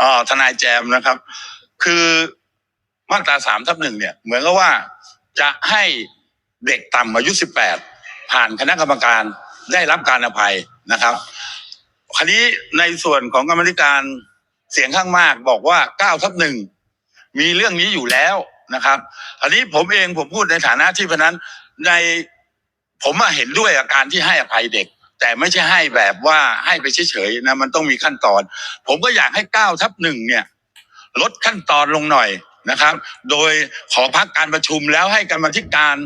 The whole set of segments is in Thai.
อ๋อทนายแจมนะครับ คือมาตราสามทับหนึ่งเนี่ย เหมือนกับว่าจะให้เด็กต่ำอายุสิบแปดผ่านคณะกรรมการได้รับการอภัยนะครับคราวนี้ในส่วนของกรรมธิการเสียงข้างมากบอกว่าเก้าทับหนึ่งมีเรื่องนี้อยู่แล้วนะครับอันนี้ผมเองผมพูดในฐานะที่เพราะนั้นในผมอะเห็นด้วยกับการที่ให้อภัยเด็ก แต่ไม่ใช่ให้แบบว่าให้ไปเฉยๆนะมันต้องมีขั้นตอน ผมก็อยากให้เก้าทับหนึ่งเนี่ย ลดขั้นตอนลงหน่อยนะครับ โดยขอพักการประชุมแล้วให้กรรมธิการ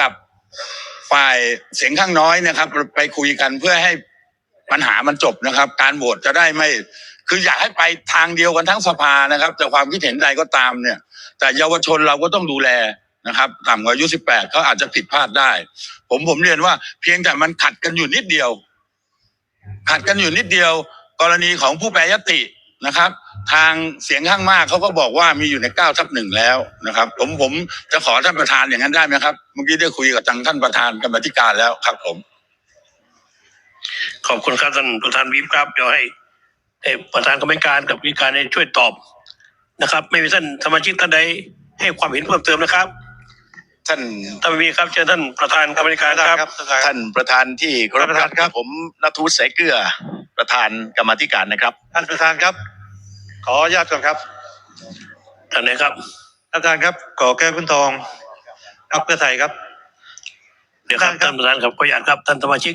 กับฝ่ายเสียงข้างน้อยนะครับ ไปคุยกันเพื่อให้ปัญหามันจบนะครับ การโหวตจะได้ไม่ คืออยากให้ไปทางเดียวกันทั้งสภานะครับ แต่ความคิดเห็นใดก็ตามเนี่ย แต่เยาวชนเราก็ต้องดูแล นะครับต่ำกว่าอายุสิบแปดเขาอาจจะผิดพลาดได้ ผมผมเรียนว่าเพียงแต่มันขัดกันอยู่นิดเดียว ขัดกันอยู่นิดเดียว กรณีของผู้แปรยตินะครับ ทางเสียงข้างมากเขาก็บอกว่ามีอยู่ในเก้าทับหนึ่งแล้วนะครับ ผมผมจะขอท่านประธานอย่างนั้นได้ไหมครับเมื่อกี้ได้คุยกับทางท่านประธานกรรมธิการแล้วครับ ผม ขอบคุณครับท่านประธานวิปครับเดี๋ยวให้ให้ประธานกรรมการกับวิการได้ช่วยตอบนะครับ ไม่มีท่านสมาชิกท่านใดให้ความเห็นเพิ่มเติมนะครับ ท่านถ้าไม่มีครับเชิญท่านประธานกรรมการครับ ท่านประธานที่เคารพท่านประธานครับ ผมนัทวุฒิสายเกลือประธานกรรมาธิการนะครับ ท่านประธานครับ ขออนุญาตก่อนครับท่านไหนครับท่านประธานครับก่อแก้วคุณทองพรรคเพื่อไทยครับ เดี๋ยวครับท่าท่านนครับประธานครับขออนุญาตครับท่านสมาชิก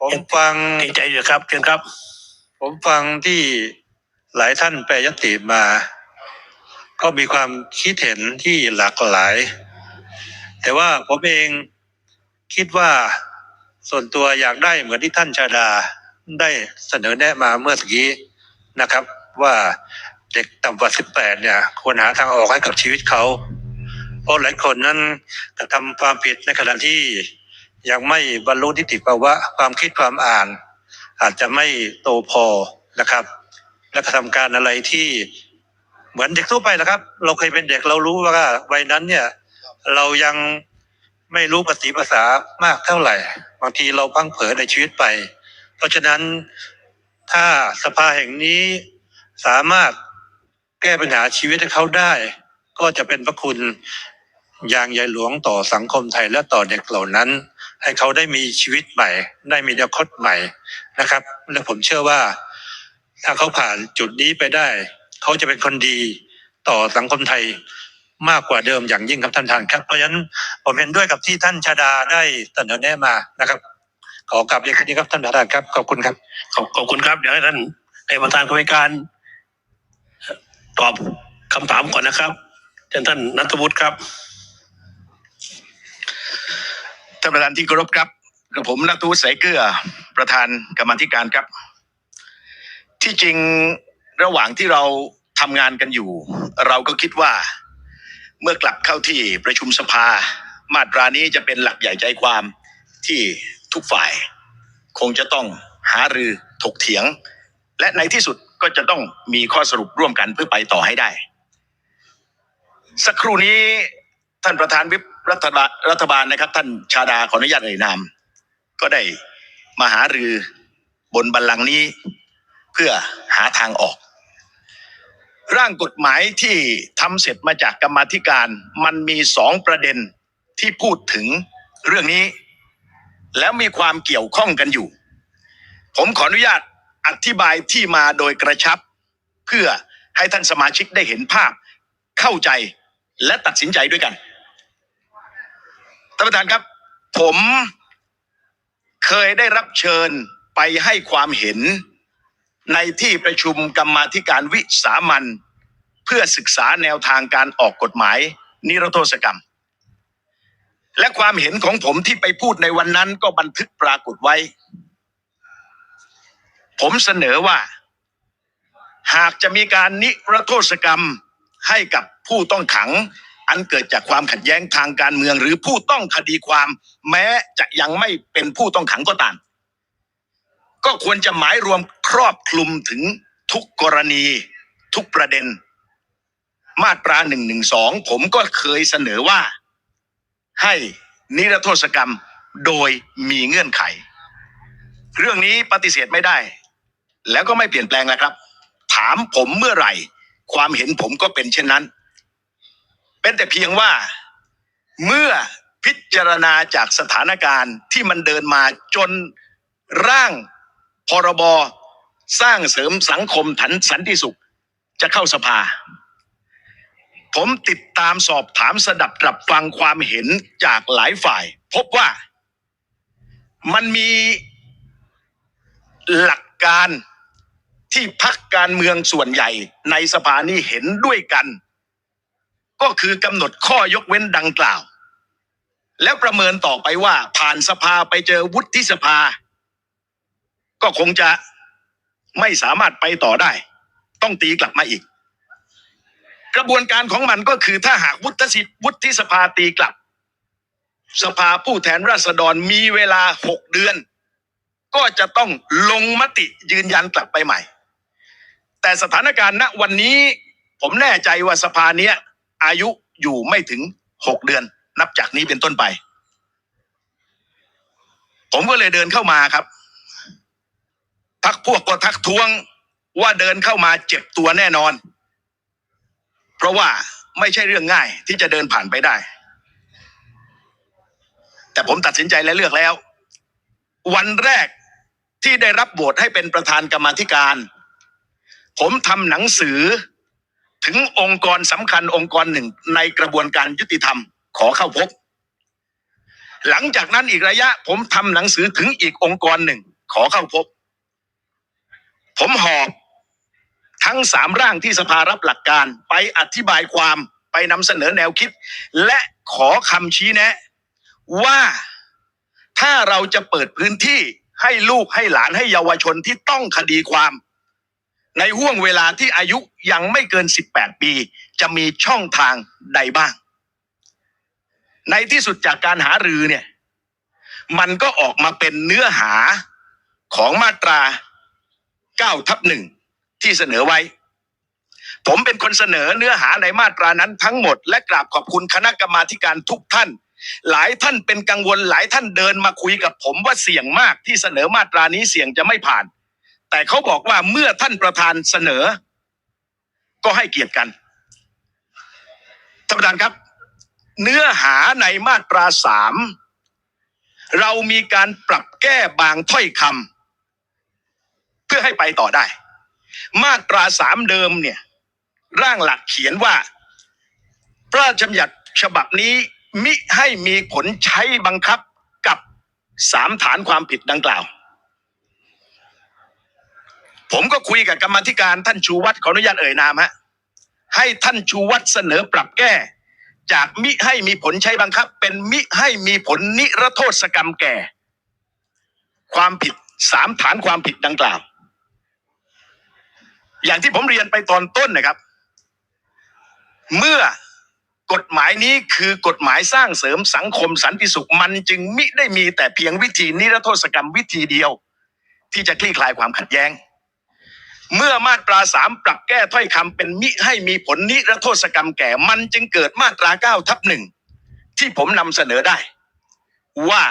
ผมฟังเกรงใจเดี๋ยวครับเชิญครับ ผมฟังที่หลายท่านแปรยติมา ก็มีความคิดเห็นที่หลากหลาย แต่ว่าผมเองคิดว่าส่วนตัวอยากได้เหมือนที่ท่านชาดาได้เสนอแนะมาเมื่อกี้นะครับ ว่าเด็กต่ำกว่า 18 เนี่ย ควรหาทางออกให้กับชีวิตเขาเพราะหลายคนนั้นกระทำความผิดในขณะที่ยังไม่บรรลุนิติภาวะความคิดความอ่าน อาจจะไม่โตพอนะครับ และกระทำการอะไรที่เหมือนเด็กทั่วไปนะครับ เราเคยเป็นเด็กเรารู้ว่าวัยนั้นเนี่ย เรายังไม่รู้ภาษีภาษามากเท่าไหร่ บางทีเราพังเผลอในชีวิตไป เพราะฉะนั้นถ้าสภาแห่งนี้สามารถแก้ปัญหาชีวิตให้เขาได้ ก็จะเป็นพระคุณอย่างใหญ่หลวงต่อสังคมไทยและต่อเด็กเหล่านั้น ให้เขาได้มีชีวิตใหม่ ได้มีอนาคตใหม่นะครับ และผมเชื่อว่า ถ้าเขาผ่านจุดนี้ไปได้ เขาจะเป็นคนดีต่อสังคมไทย มากกว่าเดิมอย่างยิ่งครับท่านประธานครับเพราะฉะนั้นผมเห็นด้วยกับที่ท่านชาดาได้เสนอแนะมานะครับ ขอกลับเรียนคืนนี้ครับท่านประธานครับขอบคุณครับขอบขอบคุณครับเดี๋ยวให้ท่านให้ประธานกรรมการ ตอบคำถามก่อนนะครับเชิญท่านนัทวุฒิครับท่านประธานที่เคารพครับกับผมนัทวุฒิสายเกลือประธานกรรมาธิการครับ ที่จริงระหว่างที่เราทำงานกันอยู่ เราก็คิดว่า เมื่อกลับเข้าที่ประชุมสภา มาตรานี้จะเป็นหลักใหญ่ใจความที่ทุกฝ่าย คงจะต้องหารือถกเถียง และในที่สุดก็จะต้องมีข้อสรุปร่วมกันเพื่อไปต่อให้ได้ สักครู่นี้ท่านประธานวิปรัฐบาลรัฐบาลนะครับ ท่านชาดาขออนุญาตเอ่ยนาม ก็ได้มาหารือบนบัลลังก์นี้ เพื่อหาทางออก ร่างกฎหมายที่ทำเสร็จมาจากกรรมาธิการ มันมีสองประเด็นที่พูดถึงเรื่องนี้ แล้วมีความเกี่ยวข้องกันอยู่ ผมขออนุญาตอธิบายที่มาโดยกระชับ เพื่อให้ท่านสมาชิกได้เห็นภาพ เข้าใจและตัดสินใจด้วยกันท่านประธานครับ ผมเคยได้รับเชิญไปให้ความเห็น ในที่ประชุมกรรมาธิการวิสามันเพื่อศึกษาแนวทางการออกกฎหมาย นิรโทษกรรม และความเห็นของผมที่ไปพูดในวันนั้นก็บันทึกปรากฏไว้ ผมเสนอว่า หากจะมีการนิรโทษกรรมให้กับผู้ต้องขัง อันเกิดจากความขัดแย้งทางการเมือง หรือผู้ต้องคดีความ แม้จะยังไม่เป็นผู้ต้องขังก็ตาม ก็ควรจะหมายรวมครอบคลุมถึงทุกกรณีทุกประเด็น มาตราหนึ่งหนึ่งสองผมก็เคยเสนอว่า ให้นิรโทษกรรมโดยมีเงื่อนไข เรื่องนี้ปฏิเสธไม่ได้ แล้วก็ไม่เปลี่ยนแปลงแล้วครับ ถามผมเมื่อไหร่ ความเห็นผมก็เป็นเช่นนั้น เป็นแต่เพียงว่าเมื่อพิจารณาจากสถานการณ์ที่มันเดินมาจนร่าง พรบสร้างเสริมสังคมถันสันติสุข จะเข้าสภา ผมติดตามสอบถามสดับรับฟังความเห็นจากหลายฝ่าย พบว่ามันมีหลักการที่พักการเมืองส่วนใหญ่ในสภานี้เห็นด้วยกัน ก็คือกำหนดข้อยกเว้นดังกล่าว แล้วประเมินต่อไปว่าผ่านสภาไปเจอวุฒิสภา ก็คงจะไม่สามารถไปต่อได้ ต้องตีกลับมาอีก กระบวนการของมันก็คือถ้าหากวุฒิสิทธิวุฒิสภาตีกลับ สภาผู้แทนราษฎรมีเวลาหกเดือน ก็จะต้องลงมติยืนยันกลับไปใหม่ แต่สถานการณ์ณวันนี้ผมแน่ใจว่าสภาเนี้ยอายุอยู่ไม่ถึงหกเดือน นับจากนี้เป็นต้นไป ผมก็เลยเดินเข้ามาครับ พักพวกก็ทักท้วงว่าเดินเข้ามาเจ็บตัวแน่นอน เพราะว่าไม่ใช่เรื่องง่ายที่จะเดินผ่านไปได้ แต่ผมตัดสินใจและเลือกแล้ว วันแรกที่ได้รับโหวตให้เป็นประธานกรรมธิการ ผมทำหนังสือถึงองค์กรสำคัญองค์กรหนึ่งในกระบวนการยุติธรรมขอเข้าพบ หลังจากนั้นอีกระยะผมทำหนังสือถึงอีกองค์กรหนึ่งขอเข้าพบ ผมหอบทั้งสามร่างที่สภารับหลักการไปอธิบายความไปนำเสนอแนวคิด และขอคำชี้แนะ ว่าถ้าเราจะเปิดพื้นที่ให้ลูกให้หลานให้เยาวชนที่ต้องคดีความ ในห่วงเวลาที่อายุยังไม่เกิน 18 ปี จะมีช่องทางใดบ้าง ในที่สุดจากการหารือเนี่ย มันก็ออกมาเป็นเนื้อหาของมาตรา 9ทับหนึ่งที่เสนอไว้ ผมเป็นคนเสนอเนื้อหาในมาตรานั้นทั้งหมด และกราบขอบคุณคณะกรรมาการทุกท่าน หลายท่านเป็นกังวลหลายท่านเดินมาคุยกับผมว่าเสี่ยงมากที่เสนอมาตรานี้เสี่ยงจะไม่ผ่าน แต่เขาบอกว่าเมื่อท่านประธานเสนอ ก็ให้เกียรติกันท่านประธานครับ เนื้อหาในมาตราสามเรามีการปรับแก้บางถ้อยคำ พื่อให้ไปต่อได้ มาตราสามเดิมเนี่ย ร่างหลักเขียนว่า พระราชบัญญัติฉบับนี้มิให้มีผลใช้บังคับกับสามฐานความผิดดังกล่าว ผมก็คุยกับกรรมธิการท่านชูวัตรขออนุญาตเอ่ยนามฮะให้ท่านชูวัตรเสนอปรับแก้ จากมิให้มีผลใช้บังคับ เป็นมิให้มีผลนิรโทษกรรมแก่ ความผิดสามฐานความผิดดังกล่าว อย่างที่ผมเรียนไปตอนต้นนะครับ เมื่อกฎหมายนี้คือกฎหมายสร้างเสริมสังคมสันติสุขมันจึงมิได้มีแต่เพียงวิธีนิรโทษกรรมวิธีเดียว ที่จะคลี่คลายความขัดแย้ง เมื่อมาตราสามปรับแก้ถ้อยคำเป็นมิให้มีผลนิรโทษกรรมแก่ มันจึงเกิดมาตราเก้าทับหนึ่งที่ผมนำเสนอได้ ว่า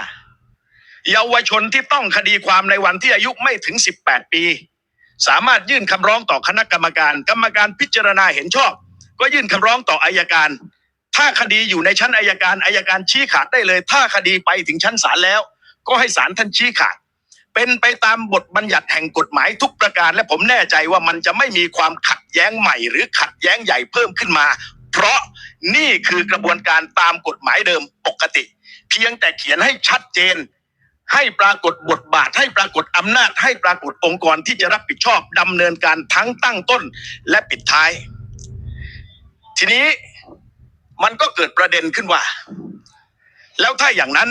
เยาวชนที่ต้องคดีความในวันที่อายุไม่ถึง 18 ปี สามารถยื่นคำร้องต่อคณะกรรมการ กรรมการพิจารณาเห็นชอบ ก็ยื่นคำร้องต่ออายการ ถ้าคดีอยู่ในชั้นอายการอายการชี้ขาดได้เลย ถ้าคดีไปถึงชั้นศาลแล้ว ก็ให้ศาลท่านชี้ขาด เป็นไปตามบทบัญญัติแห่งกฎหมายทุกประการ และผมแน่ใจว่ามันจะไม่มีความขัดแย้งใหม่ หรือขัดแย้งใหญ่เพิ่มขึ้นมา เพราะนี่คือกระบวนการตามกฎหมายเดิมปกติ เพียงแต่เขียนให้ชัดเจน ให้ปรากฏบทบาท ให้ปรากฏอำนาจ ให้ปรากฏองค์กรที่จะรับผิดชอบดำเนินการทั้งตั้งต้นและปิดท้าย ทีนี้มันก็เกิดประเด็นขึ้นว่า แล้วถ้าอย่างนั้น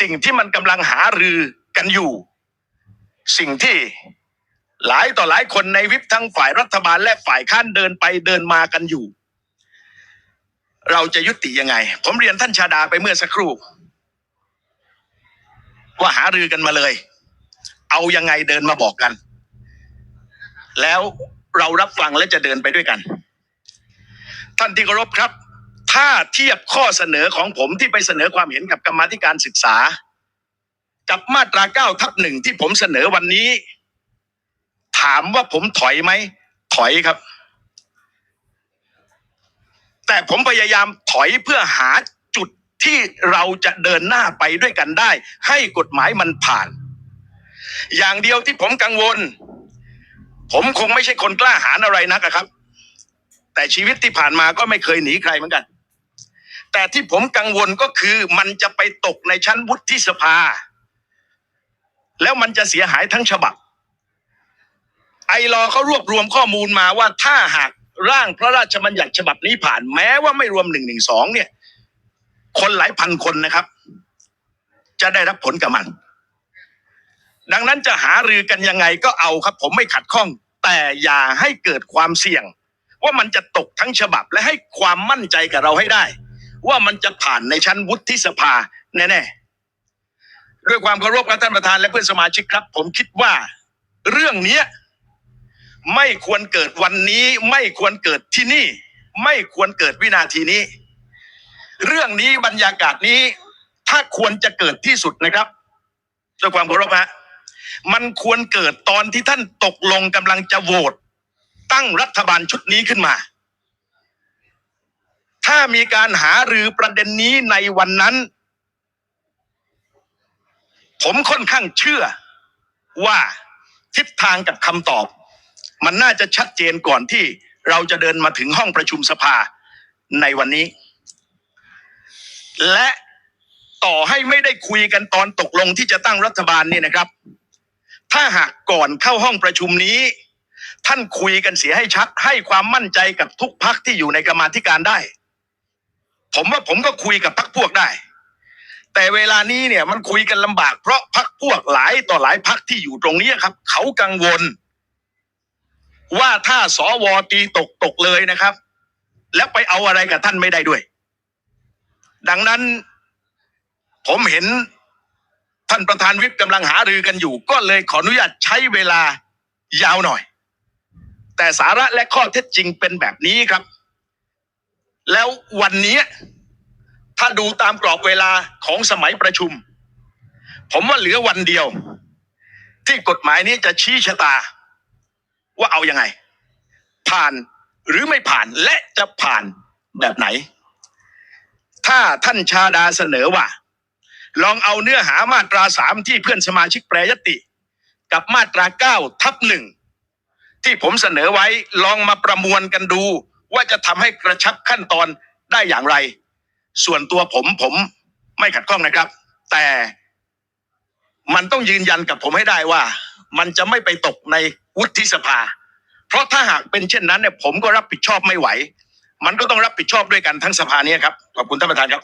สิ่งที่มันกำลังหารือกันอยู่ สิ่งที่หลายต่อหลายคนในวิปทั้งฝ่ายรัฐบาลและฝ่ายค้านเดินไปเดินมากันอยู่ เราจะยุติยังไง ผมเรียนท่านชาดาไปเมื่อสักครู่ ว่าหารือกันมาเลย เอายังไงเดินมาบอกกัน แล้วเรารับฟังและจะเดินไปด้วยกัน ท่านที่เคารพครับ ถ้าเทียบข้อเสนอของผมที่ไปเสนอความเห็นกับกรรมาธิการศึกษา กับมาตราเก้าทับหนึ่งที่ผมเสนอวันนี้ ถามว่าผมถอยไหม ถอยครับ แต่ผมพยายามถอยเพื่อหา ที่เราจะเดินหน้าไปด้วยกันได้ ให้กฎหมายมันผ่าน อย่างเดียวที่ผมกังวล ผมคงไม่ใช่คนกล้าหาญอะไรนักครับ แต่ชีวิตที่ผ่านมาก็ไม่เคยหนีใครเหมือนกัน แต่ที่ผมกังวลก็คือมันจะไปตกในชั้นวุฒิสภา แล้วมันจะเสียหายทั้งฉบับ ไอรอเขารวบรวมข้อมูลมาว่าถ้าหากร่างพระราชบัญญัติฉบับนี้ผ่านแม้ว่าไม่รวมหนึ่งหนึ่งสองเนี่ย คนหลายพันคนนะครับ จะได้รับผลกับมัน ดังนั้นจะหารือกันยังไงก็เอาครับ ผมไม่ขัดข้อง แต่อย่าให้เกิดความเสี่ยง ว่ามันจะตกทั้งฉบับและให้ความมั่นใจกับเราให้ได้ ว่ามันจะผ่านในชั้นวุฒิสภาแน่ๆด้วยความเคารพครับท่านประธานและเพื่อนสมาชิกครับ ผมคิดว่าเรื่องนี้ไม่ควรเกิดวันนี้ ไม่ควรเกิดที่นี่ ไม่ควรเกิดวินาทีนี้ เรื่องนี้บรรยากาศนี้ ถ้าควรจะเกิดที่สุดนะครับด้วยความเคารพฮะมันควรเกิดตอนที่ท่านตกลงกำลังจะโหวตตั้งรัฐบาลชุดนี้ขึ้นมา ถ้ามีการหารือประเด็นนี้ในวันนั้น ผมค่อนข้างเชื่อว่าทิศทางกับคำตอบ มันน่าจะชัดเจนก่อนที่เราจะเดินมาถึงห้องประชุมสภาในวันนี้ และต่อให้ไม่ได้คุยกันตอนตกลงที่จะตั้งรัฐบาลเนี่ยนะครับ ถ้าหากก่อนเข้าห้องประชุมนี้ ท่านคุยกันเสียให้ชัด ให้ความมั่นใจกับทุกพักที่อยู่ในกรรมาธิการได้ ผมว่าผมก็คุยกับพักพวกได้ แต่เวลานี้เนี่ยมันคุยกันลำบากเพราะพักพวกหลายต่อหลายพักที่อยู่ตรงนี้ครับ เขากังวล ว่าถ้าสวตีตกตกเลยนะครับ แล้วไปเอาอะไรกับท่านไม่ได้ด้วย ดังนั้น ผมเห็นท่านประธานวิปกำลังหารือกันอยู่ ก็เลยขออนุญาตใช้เวลายาวหน่อย แต่สาระและข้อเท็จจริงเป็นแบบนี้ครับ แล้ววันนี้ถ้าดูตามกรอบเวลาของสมัยประชุม ผมว่าเหลือวันเดียว ที่กฎหมายนี้จะชี้ชะตา ว่าเอาอยัางไง ผ่านหรือไม่ผ่านและจะผ่านแบบไหน ถ้าท่านชาดาเสนอว่า ลองเอาเนื้อหามาตราสามที่เพื่อนสมาชิกแปรยติ กับมาตราเก้าทับหนึ่งที่ผมเสนอไว้ลองมาประมวลกันดู ว่าจะทำให้กระชับขั้นตอนได้อย่างไร ส่วนตัวผมผมไม่ขัดข้องนะครับ แต่มันต้องยืนยันกับผมให้ได้ว่า มันจะไม่ไปตกในวุฒิสภา เพราะถ้าหากเป็นเช่นนั้นเนี่ยผมก็รับผิดชอบไม่ไหว มันก็ต้องรับผิดชอบด้วยกันทั้งสภานี้ครับขอบคุณท่านประธานครับ